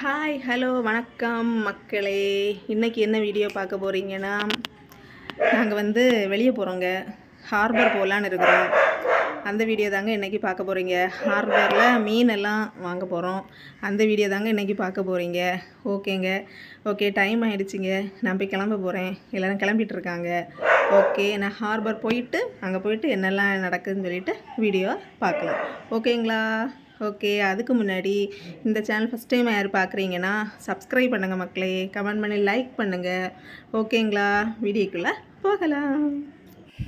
Hi hello வணக்கம் மக்களே. இன்றைக்கி என்ன வீடியோ பார்க்க போகிறீங்கன்னா நாங்கள் வந்து வெளியே போகிறோங்க ஹார்பர் போகலான்னு இருக்கிறோம். அந்த வீடியோ தாங்க இன்றைக்கி பார்க்க போகிறீங்க ஹார்பரில் மீன் எல்லாம் வாங்க போகிறோம் அந்த வீடியோ தாங்க இன்றைக்கி பார்க்க போகிறீங்க ஓகேங்க. ஓகே டைம் ஆகிடுச்சிங்க நான் போய் கிளம்ப போகிறேன் எல்லோரும் கிளம்பிட்டு இருக்காங்க. ஓகே நான் ஹார்பர் போயிட்டு அங்கே போயிட்டு என்னெல்லாம் நடக்குதுன்னு சொல்லிட்டு வீடியோ பார்க்கலாம். ஓகேங்களா ஓகே அதுக்கு முன்னாடி இந்த சேனல் ஃபஸ்ட் டைம் யார் பார்க்குறீங்கன்னா சப்ஸ்கிரைப் பண்ணுங்கள் மக்களே. கமெண்ட் பண்ணி லைக் பண்ணுங்கள் ஓகேங்களா? வீடியோக்குள்ளே போகலாம்.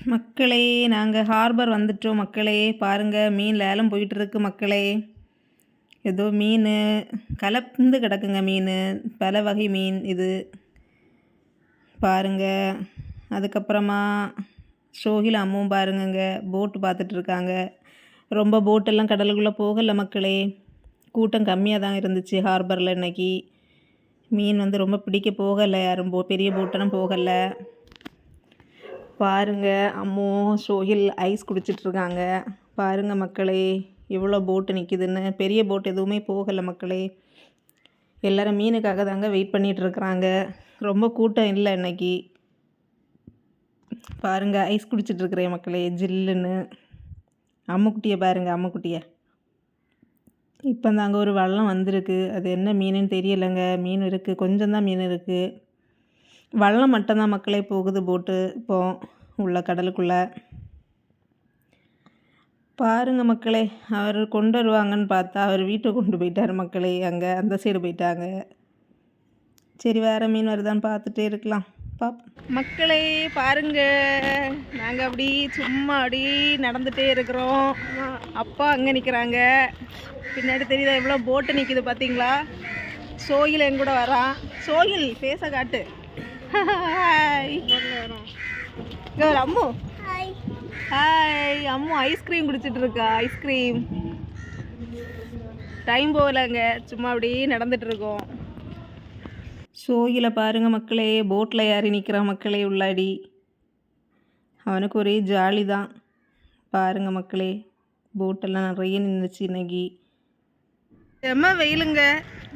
மக்களே நாங்கள் ஹார்பர் வந்துட்டோம் மக்களே. பாருங்கள் மீன் லேலம் போயிட்டுருக்கு மக்களே. ஏதோ மீன் கலந்து கிடக்குங்க மீன். பல வகை மீன் இது. பாருங்க அதுக்கப்புறமா ஷோஹில் அம்மும் பாருங்கங்க. போட்டு பார்த்துட்ருக்காங்க ரொம்ப போட்டெல்லாம் கடலுக்குள்ளே போகலை மக்களே. கூட்டம் கம்மியாக தான் இருந்துச்சு ஹார்பரில் இன்னைக்கு. மீன் வந்து ரொம்ப பிடிக்க போகலை யாரும் போ பெரிய போட்டெல்லாம் போகலை. பாருங்க அம்மோ சோஹில் ஐஸ் குடிச்சிட்ருக்காங்க பாருங்கள் மக்களே எவ்வளோ போட்டு நிற்கிதுன்னு பெரிய போட் எதுவுமே போகலை மக்களே. எல்லாரும் மீனுக்காக தாங்க வெயிட் பண்ணிகிட்ருக்குறாங்க ரொம்ப கூட்டம் இல்லை இன்னைக்கு. பாருங்கள் ஐஸ் குடிச்சிட்ருக்குறேன் மக்களே ஜில்லுன்னு. அம்முக்குட்டியை பாருங்கள் அம்முக்குட்டியை. இப்போ தாங்க ஒரு வள்ளம் வந்திருக்கு. அது என்ன மீனுன்னு தெரியலைங்க. மீன் இருக்குது கொஞ்சம் தான் மீன் இருக்குது வள்ளம் மட்டும்தான் மக்களே போகுது போட்டு இப்போ உள்ள கடலுக்குள்ளே. பாருங்க மக்களே அவர் கொண்டு வருவாங்கன்னு பார்த்தா அவர் வீட்டை கொண்டு போயிட்டார் மக்களே. அங்கே அந்த சைடு போயிட்டாங்க. சரி வேறு மீன் வருதான்னு பார்த்துட்டே இருக்கலாம். பாப். மக்களே பாருங்க. நாங்கள் அப்படி சும்மா அப்படி நடந்துகிட்டே இருக்கிறோம். அப்பா அங்கே நிற்கிறாங்க பின்னாடி தெரியுதா எவ்வளோ போட்டு நிற்கிது பார்த்தீங்களா சோயில் என் கூட வரான். சோயில் பேச காட்டு. அம்மு. ஹாய் அம்மு ஐஸ்கிரீம் குடிச்சிட்டு இருக்கா. ஐஸ்கிரீம் டைம் போகலங்க. சும்மா அப்படி நடந்துட்டு இருக்கோம். ஷோயில் பாருங்க மக்களே போட்டில் ஏறி நிற்கிற மக்களே உள்ளாடி. அவனுக்கு ஒரே ஜாலி தான் பாருங்க மக்களே போட்டெல்லாம் நிறைய நின்றுச்சு இன்னைக்கு. செம்ம வெயிலுங்க.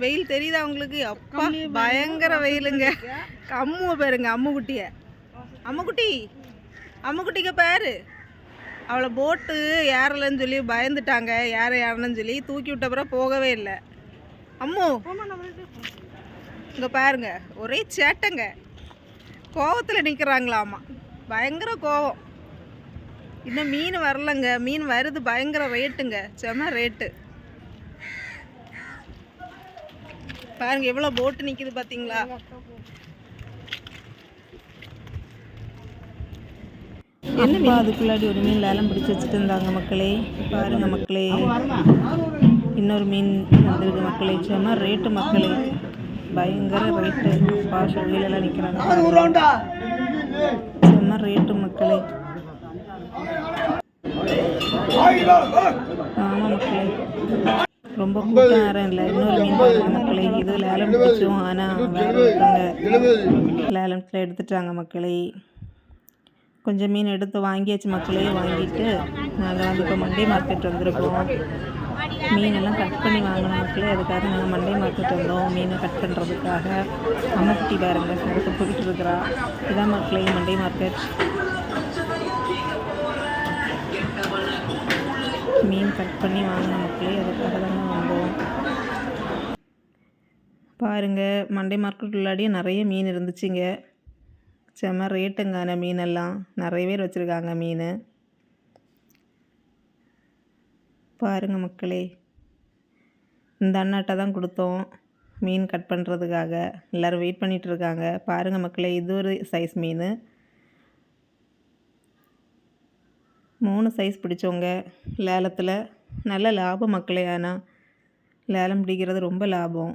வெயில் தெரியுதா உங்களுக்கு? அப்பா பயங்கர வெயிலுங்க. அம்முவை பாருங்க அம்முக்குட்டிய. அம்முக்குட்டி அம்முக்குட்டிக்கு பாரு. அவளை போட்டு ஏறலைன்னு சொல்லி பயந்துட்டாங்க. ஏற ஏறணும்னு சொல்லி தூக்கி விட்ட பிறகு போகவே இல்லை. அம்மு. இங்கே பாருங்க ஒரே சேட்டைங்க. கோவத்தில் நிற்கிறாங்களாமா பயங்கர கோவம். இன்னும் மீன் வரலங்க. மீன் வருது பயங்கர ரேட்டுங்க செம ரேட்டு பாருங்க எவ்வளோ போட்டு நிற்கிது பார்த்தீங்களா என்ன அதுக்குள்ளாடி ஒரு மீன் லேலம் பிடிச்சி வச்சுட்டு இருந்தாங்க மக்களே. பாருங்க மக்களே. இன்னொரு மீன் வந்திருக்கு மக்களே. செம ரேட்டு மக்களே. பயங்கர ரேட்டு பாஷ வீலெல்லாம் நிற்கிறாங்க செம்ம ரேட்டு மக்களே. ஆமாம் மக்களே. ரொம்ப கூட்டம் இல்லை. இன்னொரு மீன் பாருங்க மக்களே. இது லேலம் பிடிச்சோம் ஆனால் வேற ஒருத்தவங்க லேலத்தில் எடுத்துட்டாங்க மக்களே. கொஞ்சம் மீன் எடுத்து வாங்கியாச்சு மக்களே. வாங்கிட்டு நாங்கள் வந்து இப்போ மண்டே மார்க்கெட் வந்திருக்கோம். மீனெல்லாம் கட் பண்ணி வாங்கணும் மக்களே அதுக்காக நாங்கள் மண்டே மார்க்கெட் வந்தோம். மீனை கட் பண்ணுறதுக்காக அம்முக்குட்டி பாருங்க அடுத்து போயிட்டு இருக்கிறா. இதான் மக்களே மண்டே மார்க்கெட். மீன் கட் பண்ணி வாங்கின மக்களே அதுக்காக தாங்க வந்தோம். பாருங்கள் மண்டே மார்க்கெட் உள்ளாடியே நிறைய மீன் இருந்துச்சுங்க. செம்ம ரேட்டுங்கான மீனெல்லாம். நிறைய பேர் வச்சுருக்காங்க மீன். பாருங்கள் மக்களே. இந்த அண்ணாட்ட தான் கொடுத்தோம். மீன் கட் பண்ணுறதுக்காக எல்லோரும் வெயிட் பண்ணிகிட்ருக்காங்க பாருங்கள் மக்களே இது ஒரு சைஸ் மீன். மூணு சைஸ் பிடிச்சவங்க லேலத்தில். நல்ல லாபம் மக்களே ஆனால் லேலம் பிடிக்கிறது ரொம்ப லாபம்.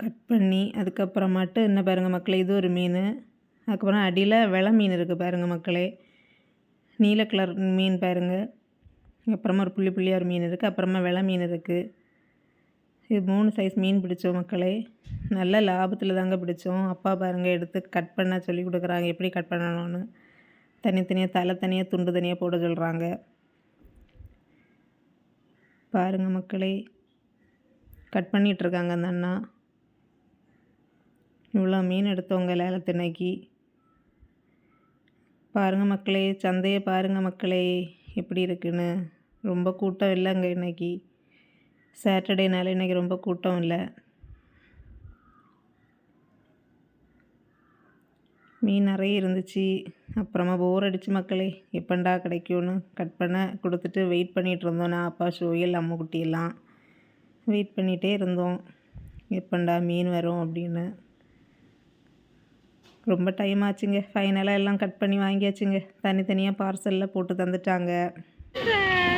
கட் பண்ணி அதுக்கப்புறமாட்டு என்ன பாருங்கள் மக்களே இது ஒரு மீன். அதுக்கப்புறம் அடியில் வெலை மீன் இருக்குது பாருங்கள் மக்களே. நீல கலர் மீன் பாருங்கள் அப்புறமா ஒரு புள்ளி புள்ளியாக ஒரு மீன் இருக்குது அப்புறமா வெலை மீன் இருக்குது இது மூணு சைஸ் மீன் பிடிச்சோம் மக்களே. நல்ல லாபத்தில் தாங்க பிடிச்சோம். அப்பா பாருங்கள் எடுத்து கட் பண்ண சொல்லி கொடுக்குறாங்க எப்படி கட் பண்ணணும்னு. தனித்தனியாக தலை தனியாக துண்டு தனியாக போட சொல்கிறாங்க பாருங்கள் மக்களே கட் பண்ணிகிட்ருக்காங்க அந்த அண்ணா. இவ்வளோ மீன் எடுத்தவங்க லேலத்தினைக்கு பாருங்கள் மக்களே சந்தையை பாருங்கள் மக்களே. எப்படி இருக்குன்னு? ரொம்ப கூட்டம் இல்லைங்க இன்னைக்கு. சாட்டர்டேனால இன்னைக்கு ரொம்ப கூட்டம் இல்லை. மீன் நிறைய இருந்துச்சு. அப்புறமா போர் அடிச்சு மக்களே எப்பண்டா கிடைக்கும்னு கட் பண்ண கொடுத்துட்டு வெயிட் பண்ணிகிட்டு இருந்தோம். நான் அப்பா ஷோயல் அம்மா குட்டியெல்லாம். வெயிட் பண்ணிகிட்டே இருந்தோம். எப்பண்டா மீன் வரும் அப்படின்னு. ரொம்ப டைம் ஆச்சுங்க. ஃபைனலாக எல்லாம் கட் பண்ணி வாங்கியாச்சுங்க. தனித்தனியாக பார்சலில் போட்டு தந்துட்டாங்க.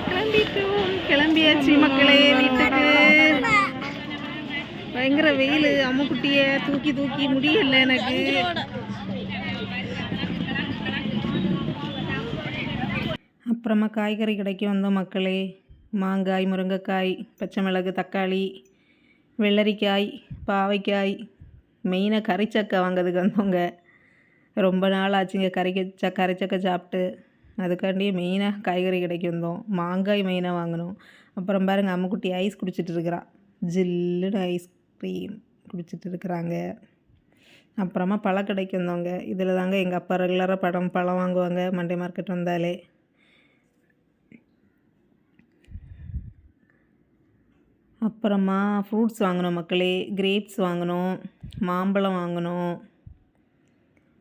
கிளம்பிட்டோம். கிளம்பியாச்சு மக்களே வீட்டுக்கு. பயங்கர வெயில். அம்முக்குட்டிய தூக்கி தூக்கி முடியல எனக்கு. அப்புறமா காய்கறி கடைக்கு வந்தோம் மக்களே. மாங்காய் முருங்கைக்காய் பச்சை மிளகு தக்காளி வெள்ளரிக்காய் பாவைக்காய் மெயினாக கறிச்சக்கை வாங்கிறதுக்கு வந்தவங்க. ரொம்ப நாள் ஆச்சுங்க கறிக்க கறிச்சக்கை சாப்பிட்டு. அதுக்காண்டியே மெயினாக காய்கறி கடைக்கு வந்தோம். மாங்காய் மெயினாக வாங்கினோம். அப்புறம் பாருங்கள் அம்முக்குட்டி ஐஸ் குடிச்சிட்டு இருக்கிறான் ஜில்லுன்னு ஐஸ்கிரீம் குடிச்சிட்டு இருக்கிறாங்க. அப்புறமா பழக்கடைக்கு வந்தவங்க இதில் தாங்க எங்கள் அப்பா ரெகுலராக பழம் பழம் வாங்குவாங்க மண்டே மார்க்கெட் வந்தாலே. அப்புறமா ஃப்ரூட்ஸ் வாங்கினோம் மக்களே. கிரேப்ஸ் வாங்கினோம். மாம்பழம் வாங்கினோம்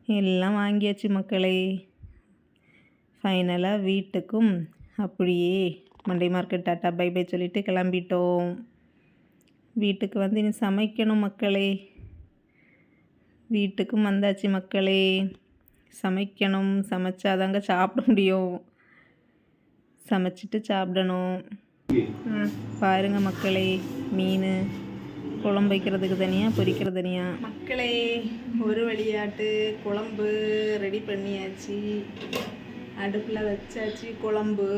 எல்லாம் வாங்கியாச்சு மக்களே. ஃபைனலாக வீட்டுக்கும் அப்படியே Monday market tata bye bye சொல்லிவிட்டு கிளம்பிட்டோம். வீட்டுக்கு வந்து இனி சமைக்கணும் மக்களே. வீட்டுக்கும் வந்தாச்சு மக்களே. சமைக்கணும் சமைச்சாதாங்க சாப்பிட முடியும். சமைச்சிட்டு சாப்பிடணும். பாருங்கள் பாருங்க மக்களே மீன். குழம்பு வைக்கிறதுக்கு தனியாக பொரிக்கிற தனியாக மக்களே ஒரு வழியாட்டு குழம்பு ரெடி பண்ணியாச்சு. அடுப்பில் வச்சாச்சு குழம்பு.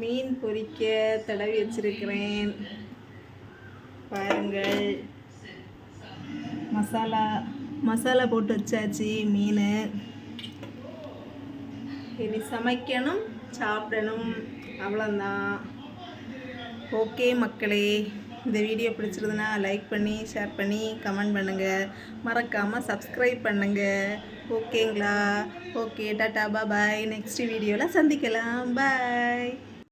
மீன் பொரிக்க தடவி வச்சுருக்கிறேன். பாருங்கள். மசாலா மசாலா போட்டு வச்சாச்சு மீன். இனி சமைக்கணும் சாப்பிடணும். அவ்வளோந்தான் ஓகே மக்களே. இந்த வீடியோ பிடிச்சிருந்தனா லைக் பண்ணி ஷேர் பண்ணி கமெண்ட் பண்ணுங்கள் மறக்காமல் சப்ஸ்கிரைப் பண்ணுங்கள் ஓகேங்களா ஓகே டாட்டா பாய் நெக்ஸ்ட் வீடியோவில் சந்திக்கலாம். பாய்